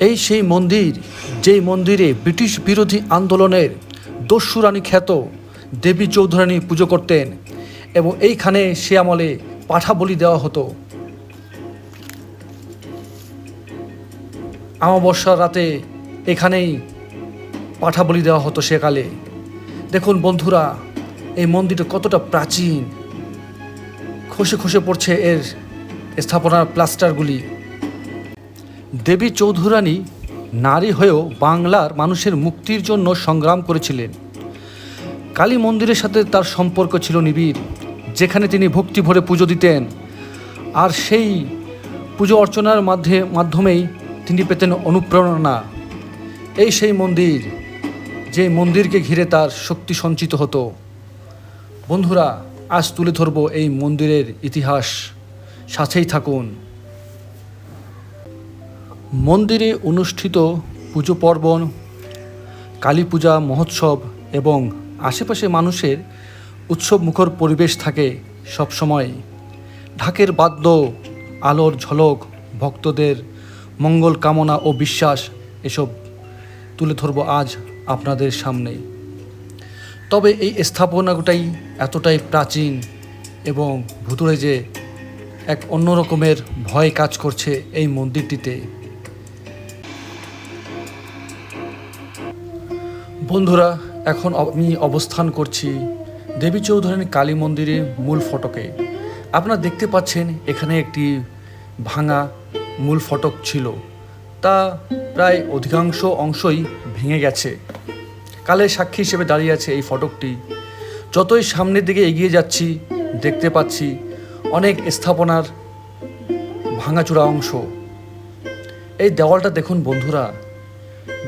এই সেই মন্দির, যেই মন্দিরে ব্রিটিশ বিরোধী আন্দোলনের দস্যুরানী খ্যাত দেবী চৌধুরানী পুজো করতেন এবং এইখানে সে আমলে পাঠা বলি দেওয়া হতো। আমাবস্যার রাতে এখানেই পাঠা বলি দেওয়া হতো সেকালে। দেখুন বন্ধুরা, এই মন্দিরটা কতটা প্রাচীন। খসে খসে পড়ছে এর স্থাপনার প্লাস্টারগুলি। দেবী চৌধুরানী নারী হয়েও বাংলার মানুষের মুক্তির জন্য সংগ্রাম করেছিলেন। কালী মন্দিরের সাথে তার সম্পর্ক ছিল নিবিড়, যেখানে তিনি ভক্তি ভরে পুজো দিতেন। আর সেই পুজো অর্চনার মাধ্যে, মাধ্যমেই তিনি পেতেন অনুপ্রেরণা। এই সেই মন্দির, যে মন্দিরকে ঘিরে তার শক্তি সঞ্চিত হতো। বন্ধুরা, আজ তুলে ধরব এই মন্দিরের ইতিহাস। সাথেই থাকুন। মন্দিরে অনুষ্ঠিত পুজো পার্বণ কালী পূজা, মহোৎসব এবং আশেপাশে মানুষের উৎসব মুখর পরিবেশ থাকে সবসময়। ঢাকের বাদ্য, আলোর ঝলক, ভক্তদের মঙ্গল কামনা ও বিশ্বাস এসব তুলে ধরব আজ আপনাদের সামনে। তবে এই স্থাপনাটাই এতটাই প্রাচীন এবং ভুতুড়ে যে এক অন্য রকমের ভয় কাজ করছে এই মন্দিরটিতে। বন্ধুরা, এখন আমি অবস্থান করছি দেবী চৌধুরানী কালী মন্দিরের মূল ফটকে। আপনারা দেখতে পাচ্ছেন, এখানে একটি ভাঙা মূল ফটক ছিল। তা প্রায় অধিকাংশ অংশই ভেঙে গেছে। কালের সাক্ষী হিসেবে দাঁড়িয়ে আছে এই ফটকটি। যতই সামনের দিকে এগিয়ে যাচ্ছি, দেখতে পাচ্ছি অনেক স্থাপনার ভাঙাচোরা অংশ। এই দেওয়ালটা দেখুন বন্ধুরা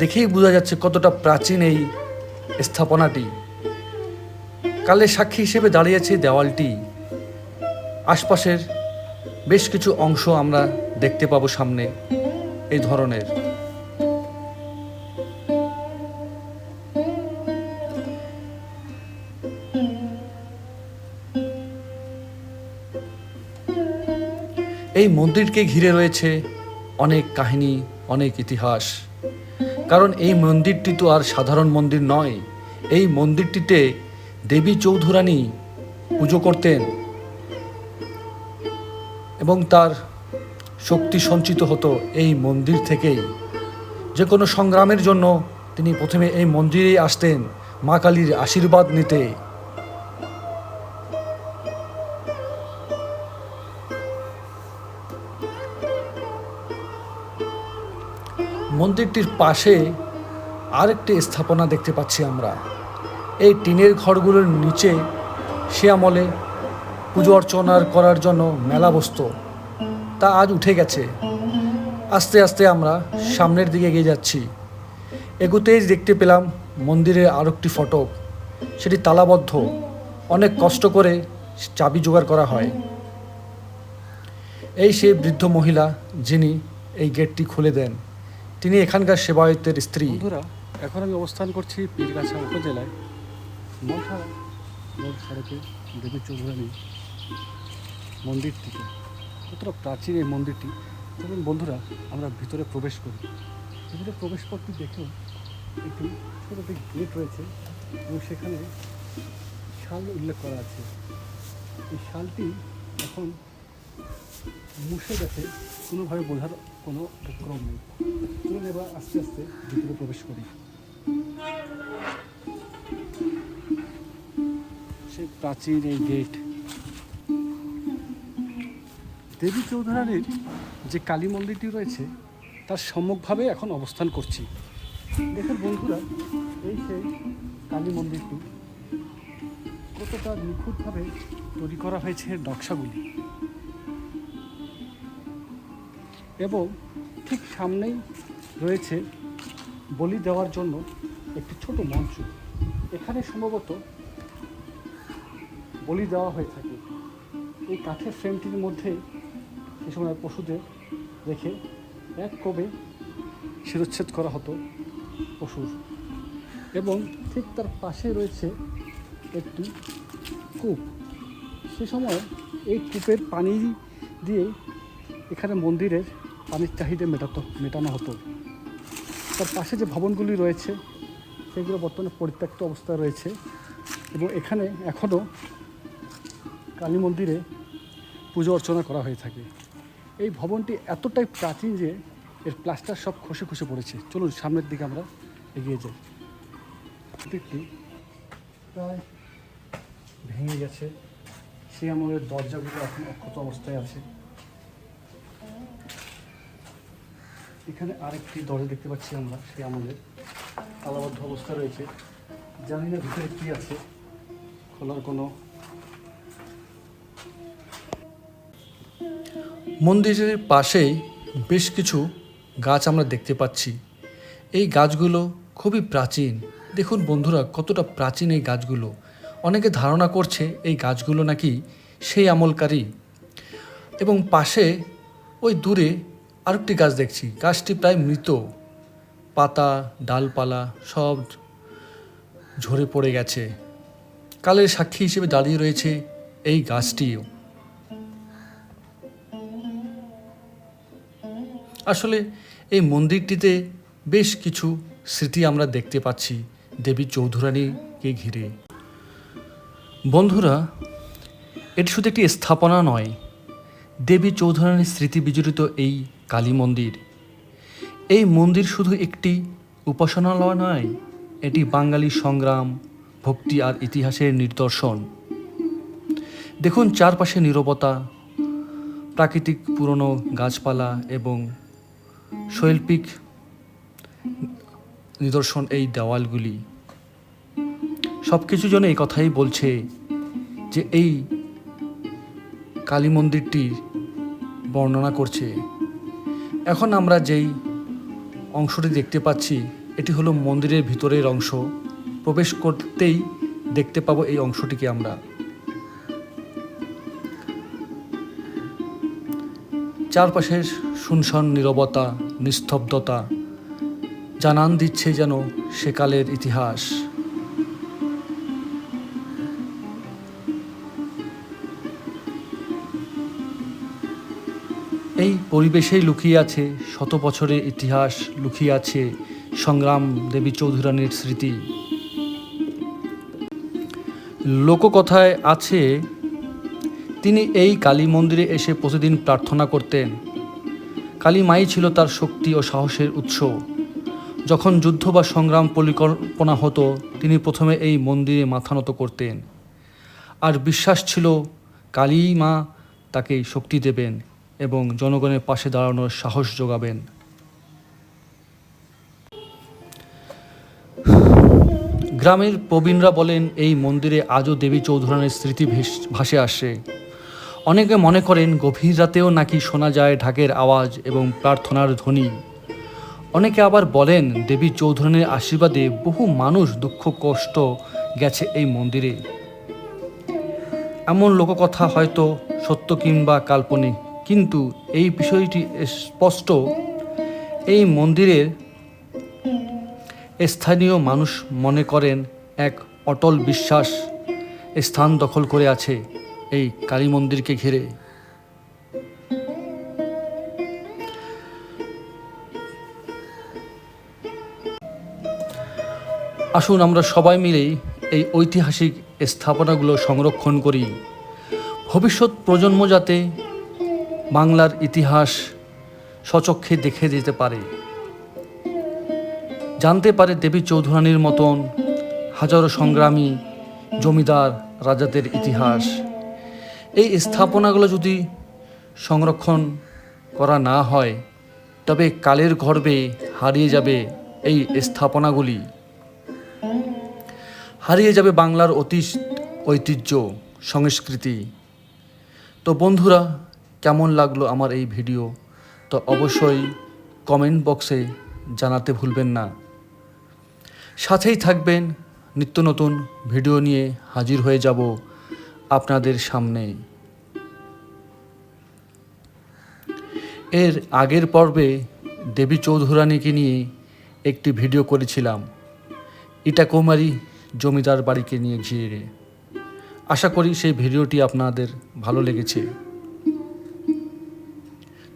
দেখেই বোঝা যাচ্ছে কতটা প্রাচীন এই স্থাপনাটি। কালের সাক্ষী হিসেবে দাঁড়িয়েছে দেওয়ালটি। আশপাশের বেশ কিছু অংশ আমরা দেখতে পাবো সামনে এই ধরনের। এই মন্দিরকে ঘিরে রয়েছে অনেক কাহিনী, অনেক ইতিহাস। কারণ এই মন্দিরটি তো আর সাধারণ মন্দির নয়। এই মন্দিরটিতে দেবী চৌধুরানী পুজো করতেন এবং তার শক্তি সঞ্চিত হতো এই মন্দির থেকেই। যে কোনো সংগ্রামের জন্য তিনি প্রথমে এই মন্দিরেই আসতেন, মা কালীর আশীর্বাদ নিতে। মন্দিরটির পাশে আরেকটি স্থাপনা দেখতে পাচ্ছি আমরা। এই টিনের ঘরগুলোর নিচে সে আমলে পুজো অর্চনার করার জন্য মেলা বসত। তা আজ উঠে গেছে। আস্তে আস্তে আমরা সামনের দিকে এগিয়ে যাচ্ছি। এগুতেই দেখতে পেলাম মন্দিরের আরও একটি ফটক সেটি তালাবদ্ধ। অনেক কষ্ট করে চাবি জোগাড় করা হয়। এই সেই বৃদ্ধ মহিলা যিনি এই গেটটি খুলে দেন। তিনি এখানকার সেবায়তের স্ত্রী। বন্ধুরা, এখন আমি অবস্থান করছি পীরগাছা উপজেলায়। দেবী চৌধুরানী মন্দিরটিতে কতটা প্রাচীন এই মন্দিরটি তখন বন্ধুরা, আমরা ভিতরে প্রবেশ করি। ভিতরে প্রবেশ করতে দেখেও একটি ছোট একটি গেট রয়েছে এবং সেখানে শাল উল্লেখ করা আছে। এই শালটি এখন মুছে গেছে কোনোভাবে বোঝার কোনো উপক্রম নেই। চলুন এবার আস্তে আস্তে ভিতরে প্রবেশ করি। সে প্রাচীন এই গেট দেবী চৌধুরানীর যে কালী মন্দিরটি রয়েছে, তার সম্মুখভাবে এখন অবস্থান করছি। দেখুন বন্ধুরা, এই সেই কালী মন্দিরটি কতটা নিখুঁতভাবে তৈরি করা হয়েছে নকশাগুলি। এবং ঠিক সামনেই রয়েছে বলি দেওয়ার জন্য একটি ছোট মঞ্চ। এখানে সম্ভবত বলি দেওয়া হয়ে থাকে। এই কাঠের ফ্রেমটির মধ্যে সে সময় পশুদের রেখে এক কবে শিরোচ্ছেদ করা হতো পশুর। এবং ঠিক তার পাশে রয়েছে একটি কূপ। সে সময় এই কূপের পানি দিয়ে এখানে মন্দিরের পানির চাহিদা মেটাতো, মেটানো হতো। তার পাশে যে ভবনগুলি রয়েছে, সেগুলো বর্তমানে পরিত্যক্ত অবস্থায় রয়েছে এবং এখানে এখনও কালী মন্দিরে পুজো অর্চনা করা হয়ে থাকে। এই ভবনটি এতটাই প্রাচীন যে এর প্লাস্টার সব খসে খসে পড়েছে। চলুন সামনের দিকে আমরা এগিয়ে যাই। মন্দিরটি প্রায় ভেঙে গেছে। সেই আমাদের দরজাগুলো এখন অক্ষত অবস্থায় আছে। এখানে আরেকটি দরজা দেখতে পাচ্ছি আমরা সেই আমলের তালাবদ্ধ অবস্থা রয়েছে। জানি না ভিতরে কি আছে, খোলার কোনো মন্দিরের পাশেই বেশ কিছু গাছ আমরা দেখতে পাচ্ছি। এই গাছগুলো খুবই প্রাচীন। দেখুন বন্ধুরা, কতটা প্রাচীন এই গাছগুলো। অনেকে ধারণা করছে এই গাছগুলো নাকি সেই আমলকারী। এবং পাশে, ওই দূরে আরেকটি গাছ দেখছি। গাছটি প্রায় মৃত। পাতা, ডালপালা সব ঝরে পড়ে গেছে। কালের সাক্ষী হিসেবে দাঁড়িয়ে রয়েছে এই গাছটিও। আসলে এই মন্দিরটিতে বেশ কিছু স্মৃতি আমরা দেখতে পাচ্ছি। দেবী চৌধুরানীকে ঘিরে। বন্ধুরা, এটি শুধু একটি স্থাপনা নয়। দেবী চৌধুরানীর স্মৃতি বিজড়িত এই কালী মন্দির। এই মন্দির শুধু একটি উপাসনালয় নয়, এটি বাঙালি সংগ্রাম, ভক্তি আর ইতিহাসের নিদর্শন। দেখুন চারপাশে নীরবতা, প্রাকৃতিক পুরনো গাছপালা এবং শৈল্পিক নিদর্শন এই দেওয়ালগুলি। সব কিছু যেন এই কথাই বলছে যে এই কালী মন্দিরটির বর্ণনা করছে। এখন আমরা যেই অংশটি দেখতে পাচ্ছি, এটি হলো মন্দিরের ভিতরের অংশ। প্রবেশ করতেই দেখতে পাবো এই অংশটিকে আমরা। চারপাশের শুনশান, নীরবতা, নিস্তব্ধতা জানান দিচ্ছে যেন সেকালের ইতিহাস। এই পরিবেশেই লুকিয়ে আছে শত বছরের ইতিহাস, লুকিয়ে আছে সংগ্রাম দেবী চৌধুরানীর স্মৃতি। লোককথায় আছে, তিনি এই কালী মন্দিরে এসে প্রতিদিন প্রার্থনা করতেন। কালী মাই ছিল তার শক্তি ও সাহসের উৎস। যখন যুদ্ধ বা সংগ্রাম পরিকল্পনা হতো, তিনি প্রথমে এই মন্দিরে মাথা নত করতেন। আর বিশ্বাস ছিল, কালী মা তাকে শক্তি দেবেন। এবং জনগণের পাশে দাঁড়ানোর সাহস যোগাবেন। গ্রামের প্রবীণরা বলেন, এই মন্দিরে আজও দেবী চৌধুরানীর স্মৃতি ভেস- আসে। অনেকে মনে করেন, গভীর রাতেও নাকি শোনা যায় ঢাকের আওয়াজ এবং প্রার্থনার ধ্বনি। অনেকে আবার বলেন, দেবী চৌধুরানীর আশীর্বাদে বহু মানুষ দুঃখ, কষ্ট গেছে এই মন্দিরে। এমন লোককথা হয়তো সত্য কিংবা কাল্পনিক। কিন্তু এই বিষয়টি স্পষ্ট। এই মন্দিরের স্থানীয় মানুষ মনে করেন এক অটল বিশ্বাস স্থান দখল করে আছে এই কালী মন্দিরকে ঘিরে। আসুন আমরা সবাই মিলেই এই ঐতিহাসিক স্থাপনাগুলো সংরক্ষণ করি। ভবিষ্যৎ প্রজন্ম যাতে বাংলার ইতিহাস সচক্ষে দেখে যেতে পারে। জানতে পারে দেবী চৌধুরানীর মতন হাজারো সংগ্রামী জমিদার রাজাদের ইতিহাস। এই স্থাপনাগুলো যদি সংরক্ষণ করা না হয়, তবে কালের গর্বে হারিয়ে যাবে এই স্থাপনাগুলি। হারিয়ে যাবে বাংলার অতীত ঐতিহ্য, সংস্কৃতি। তো বন্ধুরা কেমন লাগল আমার এই ভিডিও, তো অবশ্যই কমেন্ট বক্সে জানাতে ভুলবেন না। সাথেই থাকবেন, নিত্য নতুন ভিডিও নিয়ে হাজির হয়ে যাব আপনাদের সামনে। এর আগের পর্বে দেবী চৌধুরানীকে নিয়ে একটি ভিডিও করেছিলাম, ইটাকুমারী জমিদার বাড়িকে নিয়ে ঘিরে। আশা করি সেই ভিডিওটি আপনাদের ভালো লেগেছে।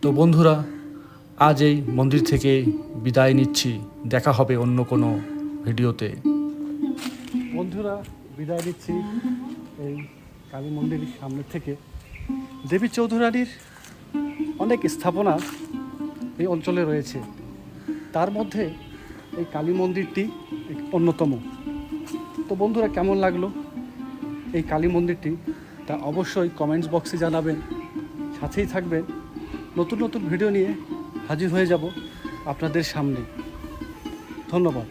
তো বন্ধুরা, আজ এই মন্দির থেকে বিদায় নিচ্ছি। দেখা হবে অন্য কোনো ভিডিওতে। বন্ধুরা, বিদায় নিচ্ছি এই কালী মন্দিরের সামনে থেকে। দেবী চৌধুরানীর অনেক স্থাপনা এই অঞ্চলে রয়েছে। তার মধ্যে এই কালী মন্দিরটি অন্যতম। তো বন্ধুরা, কেমন লাগল এই কালী মন্দিরটি? তা অবশ্যই কমেন্টস বক্সে জানাবেন। সাথেই থাকবেন। নতুন নতুন ভিডিও নিয়ে হাজির হয়ে যাব আপনাদের সামনে। ধন্যবাদ।